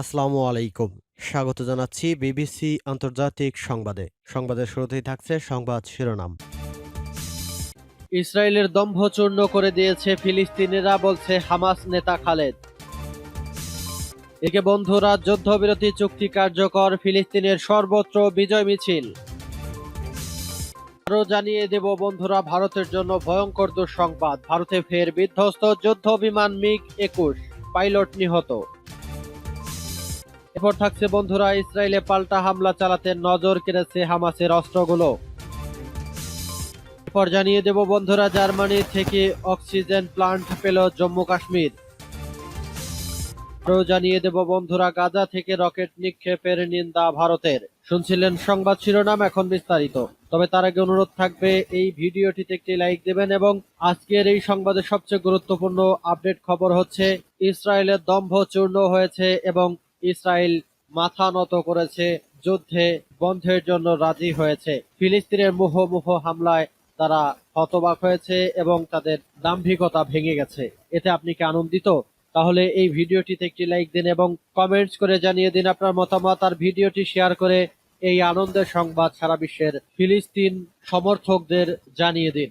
আসসালামু আলাইকুম। স্বাগত জানাচ্ছি বিবিসি আন্তর্জাতিক সংবাদে। সংবাদের শুরুতেই থাকছে সংবাদ শিরোনাম। ইসরায়েলের দম্ভ চূর্ণ করে দিয়েছে ফিলিস্তিনিরা, বলছে হামাস নেতা খালেদ। একে বন্ধুরা যুদ্ধবিরতি চুক্তি কার্যকর, ফিলিস্তিনের সর্বত্র বিজয় মিছিল। আরও জানিয়ে দেব, বন্ধুরা, ভারতের জন্য ভয়ঙ্কর দুঃসংবাদ। ভারতে ফের বিধ্বস্ত যুদ্ধ বিমান মিগ একুশ, পাইলট নিহত। এরপর থাকছে, বন্ধুরা, ইসরায়েলে পাল্টা হামলা চালাতে নজর কেড়েছে হামাসের অস্ত্রগুলো। এরপর জানিয়ে দেব, বন্ধুরা, জার্মানি থেকে অক্সিজেন প্লান্ট পেল জম্মু কাশ্মীর। জানিয়ে দেব, বন্ধুরা, গাজা থেকে রকেট নিক্ষেপের নিন্দা ভারতের। শুনছিলেন সংবাদ শিরোনাম, এখন বিস্তারিত। তবে তার আগে অনুরোধ থাকবে, এই ভিডিওটিতে একটি লাইক দেবেন এবং আজকের এই সংবাদের সবচেয়ে গুরুত্বপূর্ণ আপডেট খবর হচ্ছে, ইসরায়েলের দম্ভ চূর্ণ হয়েছে এবং ইসরায়েল মাথা নত করেছে, যুদ্ধে বন্ধের জন্য রাজি হয়েছে। ফিলিস্তিনের মুহোমুহ হামলায় তারা হতবাক হয়েছে এবং তাদের দাম্ভিকতা ভেঙে গেছে। এতে আপনি কি আনন্দিত? তাহলে এই ভিডিওটিতে একটি লাইক দিন এবং কমেন্টস করে জানিয়ে দিন আপনার মতামত আর ভিডিওটি শেয়ার করে এই আনন্দের সংবাদ সারা বিশ্বের ফিলিস্তিন সমর্থকদের জানিয়ে দিন।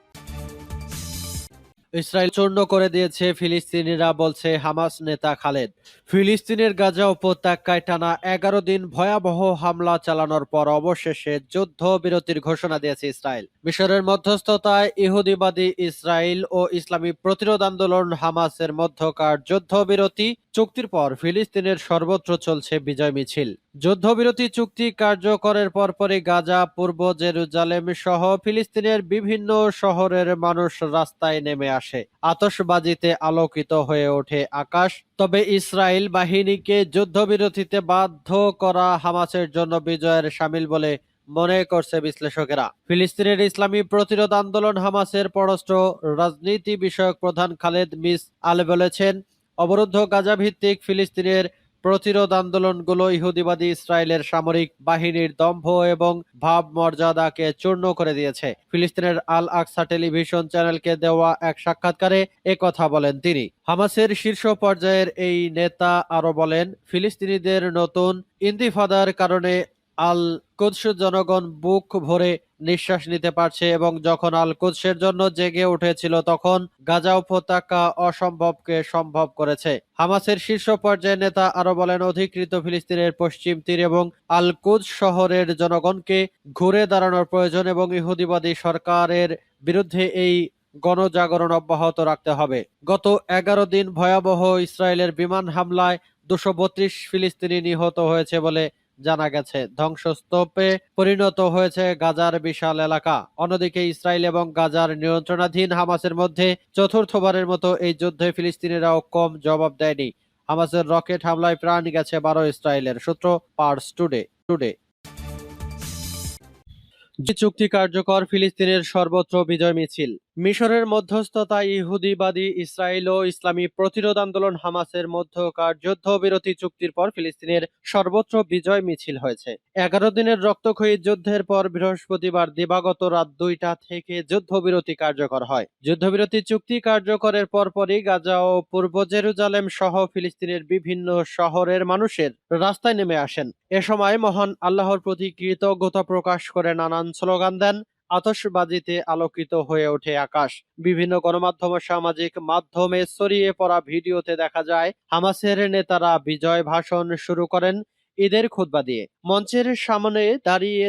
ইসরায়েল চূর্ণ করে দিয়েছে ফিলিস্তিনিরা, বলছে হামাস নেতা খালেদ। ফিলিস্তিনের গাজা উপত্যকায় টানা এগারো দিন ভয়াবহ হামলা চালানোর পর অবশেষে যুদ্ধ বিরতির ঘোষণা দিয়েছে ইসরায়েল। মিশরের মধ্যস্থতায় ইহুদিবাদী ইসরায়েল ও ইসলামী প্রতিরোধ আন্দোলন হামাসের মধ্যকার যুদ্ধবিরতি চুক্তির পর ফিলিস্তিনের সর্বত্র চলছে বিজয় মিছিল। যুদ্ধবিরতি চুক্তি কার্যকরের পরপরই গাজা, পূর্ব জেরুজালেম সহ ফিলিস্তিনের বিভিন্ন শহরের মানুষ রাস্তায় নেমে আসে আতশবাজিতে আলোকিত হয়ে ওঠে আকাশ। তবে ইসরায়েল বাহিনীকে যুদ্ধবিরতিতে বাধ্য করা হামাসের জন্য বিজয়ের সামিল বলে মনে করছে বিশ্লেষকেরা। ফিলিস্তিনের ইসলামী প্রতিরোধ আন্দোলন হামাসের পররাষ্ট্র রাজনীতি বিষয়ক প্রধান খালেদ মিস আলে বলেছেন, অবরুদ্ধ গাজা ভিত্তিক ফিলিস্তিনের প্রতিরোধ আন্দোলনগুলো ইহুদিবাদী ইসরায়েলের সামরিক বাহিনীর দম্ভ এবং ভাব মর্যাদাকে চূর্ণ করে দিয়েছে। ফিলিস্তিনের আল আকসা টেলিভিশন চ্যানেলকে দেওয়া এক সাক্ষাৎকারে কথা বলেন তিনি। হামাসের শীর্ষ পর্যায়ের এই নেতা আরও বলেন, ফিলিস্তিনিদের নতুন ইন্দিফাদার কারণে আল কুদস জনগণ বুক ভরে নিঃশ্বাস নিতে পারছে এবং যখন আল কুদসের জন্য জেগে উঠেছিল, তখন গাজা উপত্যকা অসম্ভবকে সম্ভব করেছে। হামাসের শীর্ষ পর্যায়ের নেতা আরও বলেন, অধিকৃত ফিলিস্তিনের পশ্চিম তীর এবং আল কুদস শহরের জনগণকে ঘুরে দাঁড়ানোর প্রয়োজন এবং ইহুদিবাদী সরকারের বিরুদ্ধে এই গণজাগরণ অব্যাহত রাখতে হবে। গত এগারো দিন ভয়াবহ ইসরায়েলের বিমান হামলায় দুশো ফিলিস্তিনি নিহত হয়েছে বলে জানা গেছে, ধ্বংসস্তূপে পরিণত হয়েছে গাজার বিশাল এলাকা। অন্যদিকে ইসরায়েল এবং গাজার নিয়ন্ত্রণাধীন হামাসের মধ্যে চতুর্থবারের মতো এই যুদ্ধে ফিলিস্তিনিরাও কম জবাব দেয়নি। হামাসের রকেট হামলায় প্রাণ গেছে বারো ইসরায়েলের, সূত্র পার্স টুডে। টুডে। যে চুক্তি কার্যকর ফিলিস্তিনের সর্বত্র বিজয় মিছিল। মিশরের মধ্যস্থতায় ইহুদিবাদী ইসরায়েল ও ইসলামী প্রতিরোধ আন্দোলন হামাসের মধ্যকার যুদ্ধবিরতি চুক্তির পর ফিলিস্তিনের সর্বত্র বিজয় মিছিল হয়েছে। এগারো দিনের রক্তক্ষয়ী যুদ্ধের পর বৃহস্পতিবার দিবাগত রাত দুইটা থেকে যুদ্ধবিরতি কার্যকর হয়। যুদ্ধবিরতি চুক্তি কার্যকরের পরপরই গাজা ও পূর্ব জেরুজালেম সহ ফিলিস্তিনের বিভিন্ন শহরের মানুষের রাস্তায় নেমে আসেন। এ সময় মহান আল্লাহর প্রতি কৃতজ্ঞতা প্রকাশ করে নানান স্লোগান দেন। আতশবাজিতে আলোকিত হয়ে ওঠে আকাশ। বিভিন্ন গণমাধ্যম সামাজিক মাধ্যমে ছড়িয়ে পড়া ভিডিওতে দেখা যায়, হামাসের নেতারা বিজয় ভাষণ শুরু করেন ঈদের খুতবা দিয়ে। মঞ্চের সামনে দাঁড়িয়ে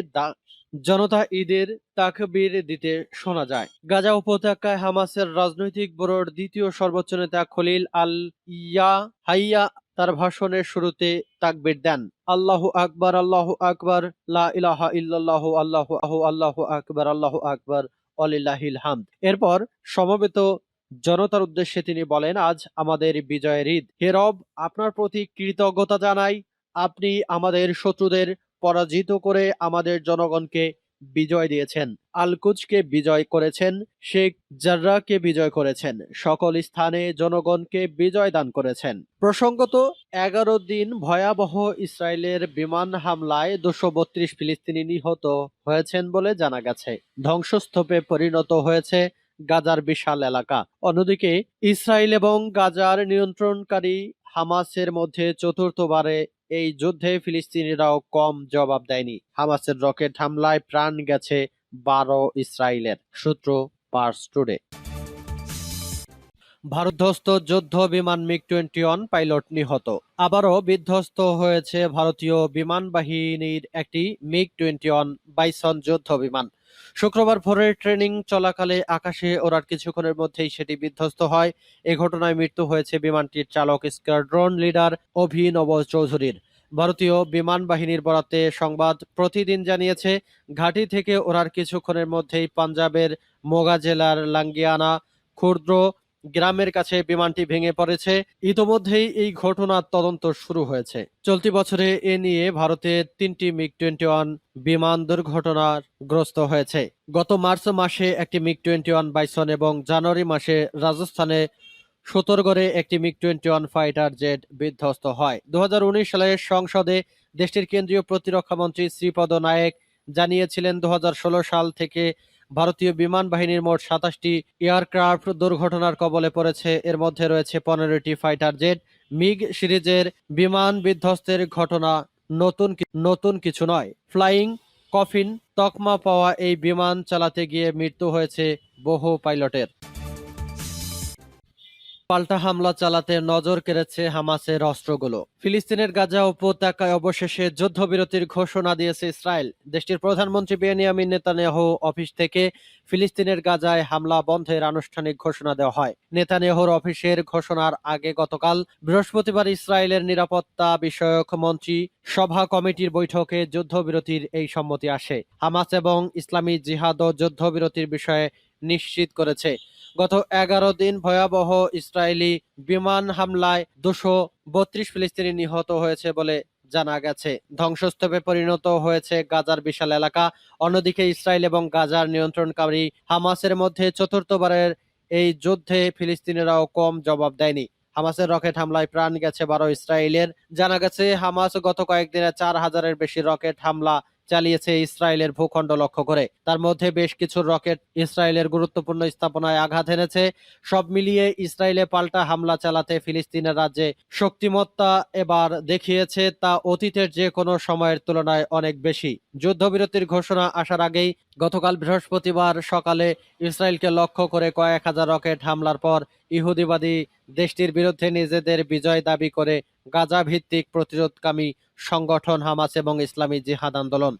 জনতা ঈদের তাকবির দিতে শোনা যায়। গাজা উপত্যকায় হামাসের রাজনৈতিক ব্যুরোর দ্বিতীয় সর্বোচ্চ নেতা খলিল আল ইয়া হাইয়া তার ভাষণের শুরুতে তাকবীর দেন, আল্লাহ আকবর আল্লাহ আকবর, লা ইলাহা ইল্লাল্লাহু, আল্লাহ আহু আল্লাহু আকবার আল্লাহু আকবার, অলিল্লাহিল হামদ। এরপর সমবেত জনতার উদ্দেশ্যে তিনি বলেন, আজ আমাদের বিজয়ের ঈদ। হে রব, আপনার প্রতি কৃতজ্ঞতা জানাই। আপনি আমাদের শত্রুদের পরাজিত করে আমাদের জনগণকে বিজয় দিয়েছেন। আলকুজকে বিজয় করেছেন, শেখ জার্রাকে বিজয় করেছেন। সকল স্থানে জনগণকে বিজয় দান করেছেন। প্রসঙ্গত, এগারো দিন ভয়াবহ ইসরায়েলের বিমান হামলায় দুশো বত্রিশ ফিলিস্তিনি নিহত হয়েছেন বলে জানা গেছে। ধ্বংসস্তূপে পরিণত হয়েছে গাজার বিশাল এলাকা। অন্যদিকে, ইসরায়েল এবং গাজার নিয়ন্ত্রণকারী হামাসের মধ্যে চতুর্থবারে এই যুদ্ধে ফিলিস্তিনিরাও কম জবাব দেয়নি। হামাসের রকেট হামলায় প্রাণ গেছে বারো ইসরায়েলের সূত্র পার্স টুডে। ভারতস্থ যুদ্ধ বিমান মিগ টোয়েন্টি ওয়ান পাইলট নিহত। আবারও বিধ্বস্ত হয়েছে ভারতীয় বিমান বাহিনীর একটি মিগ টোয়েন্টি ওয়ান বাইসন যুদ্ধ বিমান। শুক্রবার ভোরের ট্রেনিং চলাকালে আকাশে ওড়ার কিছুক্ষণের মধ্যেই সেটি বিধ্বস্ত হয়। এ ঘটনায় মৃত্যু হয়েছে বিমানটির চালক, স্কোয়াড্রন লিডার অভিনব চৌধুরীর। ভারতীয় বিমান বাহিনীর বরাতে সংবাদ প্রতিদিন জানিয়েছে, ঘাঁটি থেকে ওড়ার কিছুক্ষণের মধ্যেই পাঞ্জাবের মোগা জেলার লাঙ্গিয়ানা, ক্ষুদ্র গ্রামের কাছে বিমানটি ভেঙে পড়েছে। ইতোমধ্যেই এই ঘটনার তদন্ত শুরু হয়েছে। চলতি বছরে এ নিয়ে ভারতের তিনটি মিগ টোয়েন্টি ওয়ান বিমান দুর্ঘটনার গ্রস্ত হয়েছে। গত মার্চ মাসে একটি মিগ টোয়েন্টি ওয়ান বাইসন এবং জানুয়ারি মাসে রাজস্থানে সতর্গড়ে একটি MiG twenty one fighter jet বিধ্বস্ত হয়। দু হাজার উনিশ সালে সংসদে দেশটির কেন্দ্রীয় প্রতিরক্ষা মন্ত্রী শ্রীপদ নায়েক জানিয়েছিলেন দু হাজার ষোলো সাল থেকে ভারতীয় বিমান বাহিনীর মোট সাতাশটি এয়ারক্রাফট দুর্ঘটনার কবলে পড়েছে। এর মধ্যে রয়েছে পনেরোটি ফাইটার জেট, মিগ সিরিজের বিমান বিধ্বস্তের ঘটনা, নতুন নতুন কিছু নয়। ফ্লাইং কফিন তকমা পাওয়া এই বিমান চালাতে গিয়ে মৃত্যু হয়েছে বহু পাইলটের। পাল্টা হামলা চালাতে নজর কেড়েছে হামাসের অস্ত্রগুলো। ফিলিস্তিনের গাজা উপত্যকায় অবশেষে যুদ্ধবিরতির ঘোষণা দিয়েছে ইসরায়েল। দেশটির প্রধানমন্ত্রী বেনিয়ামিন নেতানিয়াহু অফিস থেকে ফিলিস্তিনের গাজায় হামলা বন্ধের আনুষ্ঠানিক ঘোষণা দেওয়া হয়। নেতানিয়াহুর অফিসের ঘোষণার আগে গতকাল বৃহস্পতিবার ইসরায়েলের নিরাপত্তা বিষয়ক মন্ত্রী সভা কমিটির বৈঠকে যুদ্ধবিরতির এই সম্মতি আসে। হামাস এবং ইসলামী জিহাদ জিহাদও যুদ্ধবিরতির বিষয়ে নিশ্চিত করেছে। গত এগারো দিন ভয়াবহ ইসরায়েলি বিমান হামলায় দুশো বত্রিশ ফিলিস্তিনি নিহত হয়েছে বলে জানা গেছে। ধ্বংসস্তূপে পরিণত হয়েছে গাজার বিশাল এলাকা। অন্যদিকে ইসরায়েল এবং গাজার নিয়ন্ত্রণকারী হামাসের মধ্যে চতুর্থবারের এই যুদ্ধে ফিলিস্তিনিরাও কম জবাব দেয়নি। হামাসের রকেট হামলায় প্রাণ গেছে বারো ইসরায়েলের। জানা গেছে, হামাস গত কয়েকদিনে চার হাজারের বেশি রকেট হামলা চালিয়েছে ইসরায়েলের ভূখণ্ড লক্ষ্য করে। তার মধ্যে বেশ কিছু রকেট ইসরায়েলের গুরুত্বপূর্ণ স্থাপনায় আঘাত এনেছে। সব মিলিয়ে ইসরায়েলে পাল্টা হামলা চালাতে ফিলিস্তিনের রাজ্যে শক্তিমত্তা এবার দেখিয়েছে, তা অতীতের যে কোনো সময়ের তুলনায় অনেক বেশি। যুদ্ধবিরতির ঘোষণা আসার আগেই গতকাল বৃহস্পতিবার সকালে ইসরায়েলকে লক্ষ্য করে কয়েক হাজার রকেট হামলার পর ইহুদিবাদী দেশটির বিরুদ্ধে নিজেদের বিজয় দাবি করে গাজা ভিত্তিক প্রতিরোধকামী সংগঠন হামাস এবং ইসলামী জিহাদ আন্দোলন।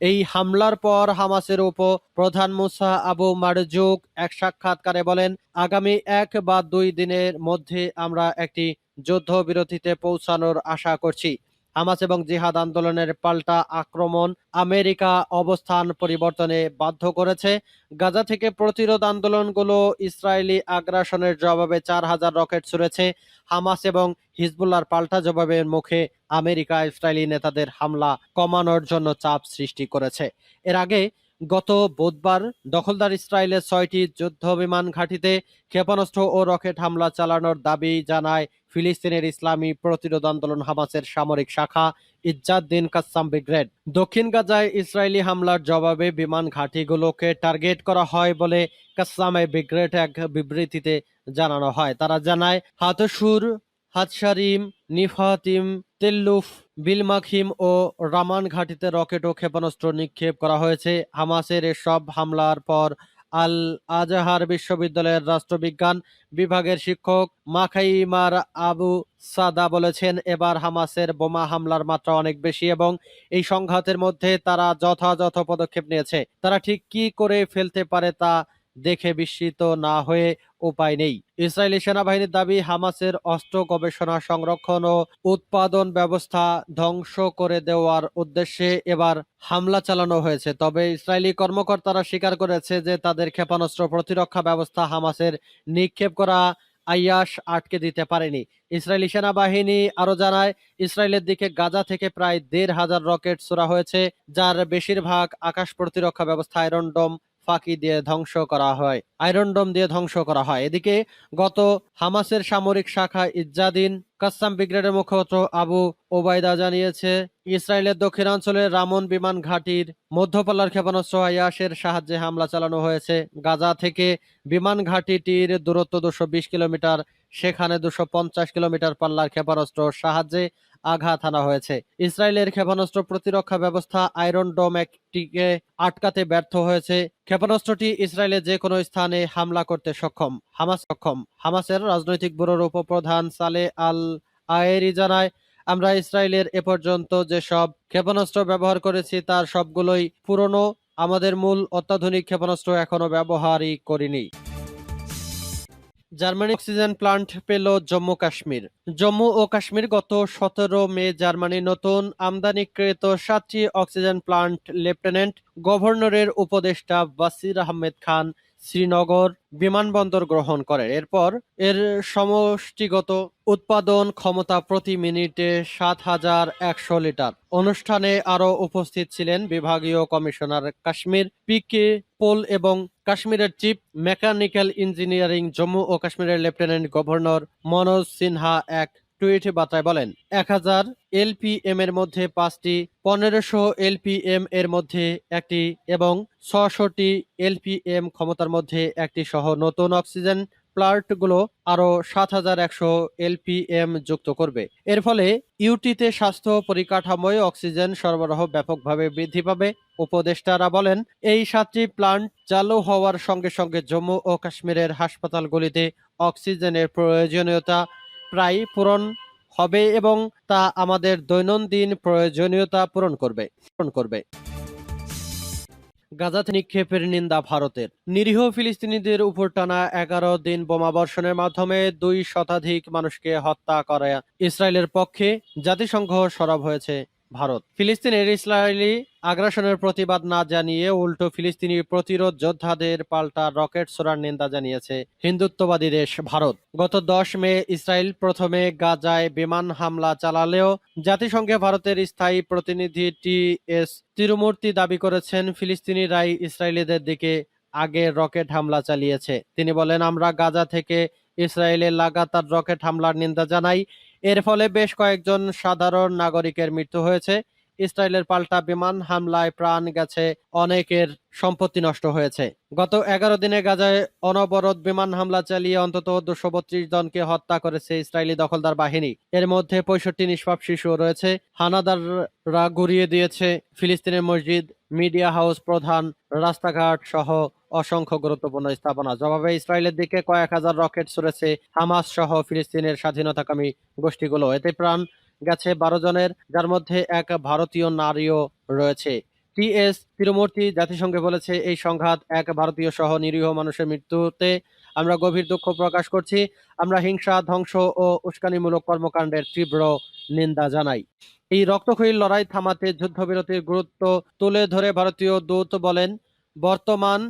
এই হামলার পর হামাসের উপ প্রধান মুসা আবু মারজুক এক সাক্ষাৎকারে বলেন, আগামী এক বা দুই দিনের মধ্যে আমরা একটি যুদ্ধবিরতিতে পৌঁছানোর আশা করছি। হামাস এবং জিহাদ আন্দোলনের পাল্টা আক্রমণ আমেরিকা অবস্থান পরিবর্তনে বাধ্য করেছে। গাজা থেকে প্রতিরোধ আন্দোলনগুলো ইসরায়েলি আগ্রাসনের জবাবে চার হাজার রকেট ছুড়েছে। হামাস এবং হিজবুল্লার পাল্টা জবাবের মুখে আমেরিকা ইসরায়েলি নেতাদের হামলা কমানোর জন্য চাপ সৃষ্টি করেছে। এর আগে গত বুধবার দখলদার ইসরায়েলের ছয়টি যুদ্ধ বিমান ঘাঁটিতে ক্ষেপণাস্ত্র ও রকেট হামলা চালানোর দাবি জানায় ফিলিস্তিনের ইসলামী প্রতিরোধ আন্দোলন হামাসের সামরিক শাখা ইজ্জাদ্দিন কাসাম ব্রিগেড দক্ষিণ গাজায় ইসরায়েলি হামলার জবাবে বিমান ঘাঁটিগুলোকে টার্গেট করা হয় বলে কাসামে ব্রিগেড এক বিবৃতিতে জানানো হয়। তারা জানায়, হাতসুর, হাতশারিম, নিফাতিম, তেল্লুফ বিলমাখিম ও রামান ঘাটিতে রকেট ও ক্ষেপণাস্ত্র নিক্ষেপ করা হয়েছে। হামাসের এসব হামলার পর আল আজহার বিশ্ববিদ্যালয়ের রাষ্ট্রবিজ্ঞান বিভাগের শিক্ষক মাখাইমার আবু সাদা বলেছেন, এবার হামাসের বোমা হামলার মাত্রা অনেক বেশি এবং এই সংঘাতের মধ্যে তারা যথাযথ পদক্ষেপ নিয়েছে। তারা ঠিক কি করে ফেলতে পারে তা দেখে বিস্মিত না হয়ে উপায় নেই। ইসরায়েলি সেনাবাহিনীর দাবি, হামাসের অস্ত্র গবেষণা, সংরক্ষণ ও উৎপাদন ব্যবস্থা ধ্বংস করে দেওয়ার উদ্দেশ্যে এবার হামলা চালানো হয়েছে। তবে ইসরায়েলি কর্মকর্তারা স্বীকার করেছে যে তাদের ক্ষেপণাস্ত্র প্রতিরক্ষা ব্যবস্থা হামাসের নিক্ষেপ করা আইয়াস আটকে দিতে পারেনি। ইসরায়েলি সেনাবাহিনী আরও জানায়, ইসরায়েলের দিকে গাজা থেকে প্রায় দেড় হাজার রকেট ছোড়া হয়েছে, যার বেশিরভাগ আকাশ প্রতিরক্ষা ব্যবস্থা আয়রন ডোম ফাঁকি দিয়ে ধ্বংস করা হয়, আয়রন ডোম দিয়ে ধ্বংস করা হয়। এদিকে গত হামাসের সামরিক শাখা ইজ্জাদিন কাসাম ব্রিগেডের মুখপাত্র আবু ওবায়দা জানিয়েছে, ইসরায়েলের দক্ষিণাঞ্চলের রামন বিমান ঘাঁটির মধ্যপাল্লার ক্ষেপণাস্ত্র আয়াসের সাহায্যে হামলা চালানো হয়েছে। গাজা থেকে বিমান ঘাঁটিটির দূরত্ব দুশো কিলোমিটার, সেখানে দুশো কিলোমিটার পাল্লার ক্ষেপণাস্ত্র সাহায্যে আঘাত হানা হয়েছে। ইসরায়েলের ক্ষেপণাস্ত্র প্রতিরক্ষা ব্যবস্থা আয়রন ডোম একটিকে আটকাতে ব্যর্থ হয়েছে। ক্ষেপণাস্ত্রটি ইসরায়েলের যে কোনো স্থানে হামলা করতে সক্ষম। হামাস সক্ষম। হামাসের রাজনৈতিক ব্যুরোর উপপ্রধান সালে আল আয়েরি জানায় আমরা ইসরায়েলের এ পর্যন্ত যেসব ক্ষেপণাস্ত্র ব্যবহার করেছি, তার সবগুলোই পুরনো। আমাদের মূল অত্যাধুনিক ক্ষেপণাস্ত্র এখনও ব্যবহারই করিনি। জার্মানি অক্সিজেন প্লান্ট পেল জম্মু কাশ্মীর। জম্মু ও কাশ্মীর গত সতেরো মে জার্মানি নতুন আমদানিকৃত সাতটি অক্সিজেন প্লান্ট লেফটেন্যান্ট গভর্নরের উপদেষ্টা বাসির আহমেদ খান শ্রীনগর বিমানবন্দর গ্রহণ করেন। এরপর এর সমষ্টিগত উৎপাদন ক্ষমতা প্রতি মিনিটে সাত হাজার একশো লিটার। অনুষ্ঠানে আরও উপস্থিত ছিলেন বিভাগীয় commissioner Kashmir P K Pole এবং কাশ্মীরের চিফ মেকানিক্যাল ইঞ্জিনিয়ারিং জম্মু ও কাশ্মীরের লেফটেন্যান্ট গভর্নর মনোজ সিনহা এক টুইট বার্তায় বলেন, এক হাজার এলপিএম এর মধ্যে পাঁচটি, পনেরোশো এলপিএম এর মধ্যে একটি এবং ছশোটি এলপিএম ক্ষমতার মধ্যে একটি সহ নতুন অক্সিজেন প্লান্টগুলো আরও সাত হাজার একশো এলপিএম যুক্ত করবে। এর ফলে ইউটিতে স্বাস্থ্য পরিকাঠামোয় অক্সিজেন সরবরাহ ব্যাপকভাবে বৃদ্ধি পাবে। উপদেষ্টারা বলেন, এই সাতটি প্লান্ট চালু হওয়ার সঙ্গে সঙ্গে জম্মু ও কাশ্মীরের হাসপাতালগুলিতে অক্সিজেনের প্রয়োজনীয়তা প্রায় পূরণ হবে এবং তা আমাদের দৈনন্দিন প্রয়োজনীয়তা পূরণ করবে। পূরণ করবে। গাজাতে নিক্ষেপের নিন্দা ভারতের। নিরীহ ফিলিস্তিনিদের উপর টানা এগারো দিন বোমাবর্ষণের মাধ্যমে দুই শতাধিক মানুষকে হত্যা করে ইসরায়েলের পক্ষে। জাতিসংঘ সরব হয়েছে। ভারত। ফিলিস্তিনের ইসরায়েলি আগ্রাসনের প্রতিবাদ না জানিয়ে উল্টো ফিলিস্তিনি প্রতিরোধ যোদ্ধাদের পাল্টা রকেট ছোড়ার নিন্দা জানিয়েছে হিন্দুত্ববাদী দেশ ভারত। গত দশ মে ইসরায়েল প্রথমে গাজায় বিমান হামলা চালালেও জাতিসংঘে ভারতের স্থায়ী প্রতিনিধি টি এস তিরুমূর্তি দাবি করেছেন ফিলিস্তিনিরাই ইসরায়েলিদের দিকে আগে রকেট হামলা চালিয়েছে। তিনি বলেন, আমরা গাজা থেকে ইসরায়েলের লাগাতার রকেট হামলার নিন্দা জানাই। এর ফলে বেশ কয়েকজন সাধারণ নাগরিকের মৃত্যু হয়েছে। ইসরায়েলের পাল্টা বিমান হামলায় প্রাণ গেছে, অনেকের সম্পত্তি নষ্ট হয়েছে। গত এগারো দিনে গাজায় অনবরত বিমান হামলা চালিয়ে অন্তত দুশো বত্রিশ জনকে হত্যা করেছে ইসরায়েলি দখলদার বাহিনী। এর মধ্যে পঁয়ষট্টি নিষ্পাপ শিশু রয়েছে। হানাদাররা গুড়িয়ে দিয়েছে ফিলিস্তিনের মসজিদ, মিডিয়া হাউস প্রধান, রাস্তাঘাট সহ অসংখ্য গুরুত্বপূর্ণ স্থাপনা। জবাবে, ইসরায়েলের দিকে কয়েক হাজার রকেট ছুড়েছে হামাস সহ ফিলিস্তিনের স্বাধীনতাকামী গোষ্ঠীগুলো। এতে প্রাণ গেছে বারো জনের, যার মধ্যে এক ভারতীয় নারীও রয়েছে। টিএস তিরুমূর্তি জাতিসংঘে বলেছে, এই সংঘাত এক ভারতীয় সহ নিরীহ মানুষের মৃত্যুতে আমরা গভীর দুঃখ প্রকাশ করছি। আমরা হিংসা, ধ্বংস ও উস্কানিমূলক কর্মকাণ্ডের তীব্র নিন্দা জানাই। এই রক্তক্ষয়ী লড়াই থামাতে যুদ্ধবিরতির গুরুত্ব তুলে ধরে ভারতীয় দূত বলেন, বর্তমান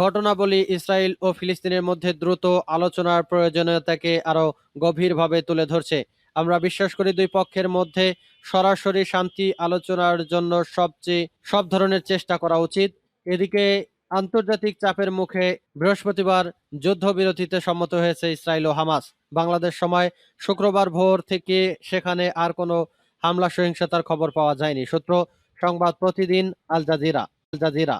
ঘটনাবলী ইসরায়েল ও ফিলিস্তিনের মধ্যে দ্রুত আলোচনার প্রয়োজনীয়তাকে আরও গভীরভাবে তুলে ধরছে। আমরা বিশ্বাস করি দুই পক্ষের মধ্যে সরাসরি শান্তি আলোচনার জন্য সবচেয়ে সব ধরনের চেষ্টা করা উচিত। এদিকে আন্তর্জাতিক চাপের মুখে বৃহস্পতিবার যুদ্ধবিরতিতে সম্মত হয়েছে ইসরায়েল ও হামাস। বাংলাদেশ সময় শুক্রবার ভোর থেকে সেখানে আর কোনো হামলা সহিংসতার খবর পাওয়া যায়নি। সূত্র সংবাদ প্রতিদিন আল জাজিরা। Al Jazeera.